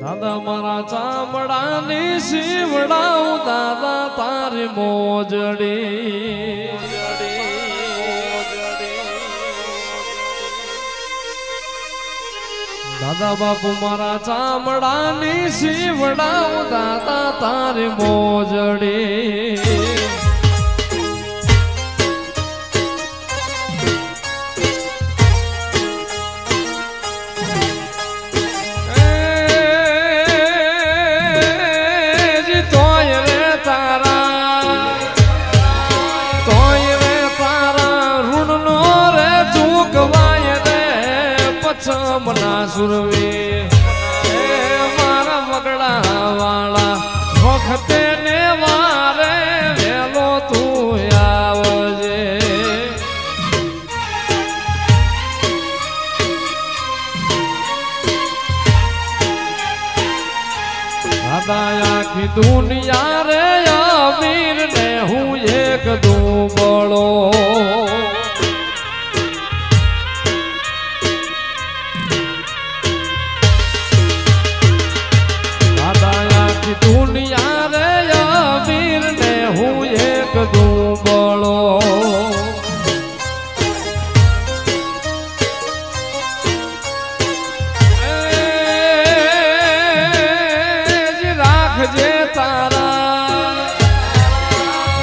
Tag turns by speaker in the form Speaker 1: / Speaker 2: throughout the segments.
Speaker 1: દાદા મારા ચામડાની શીવડાવ દાદા તારી મોજડી દાદા બાપુ મારા ચામડાની શીવડાવ દાદા તારી મોજડી સુરવે. સુરવી મારા મગડા વાળા વખતે ને વારે વેલો તું આવજે. દાદા આખી દુનિયા રે અમીર ને હું તારા.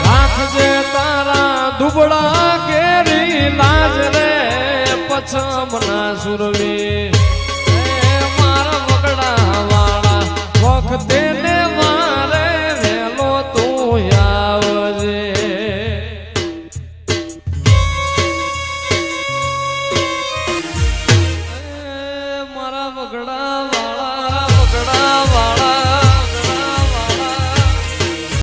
Speaker 1: રાખજે તારા દુબળા કેરી લાજ રે પછમ ના સુરવી.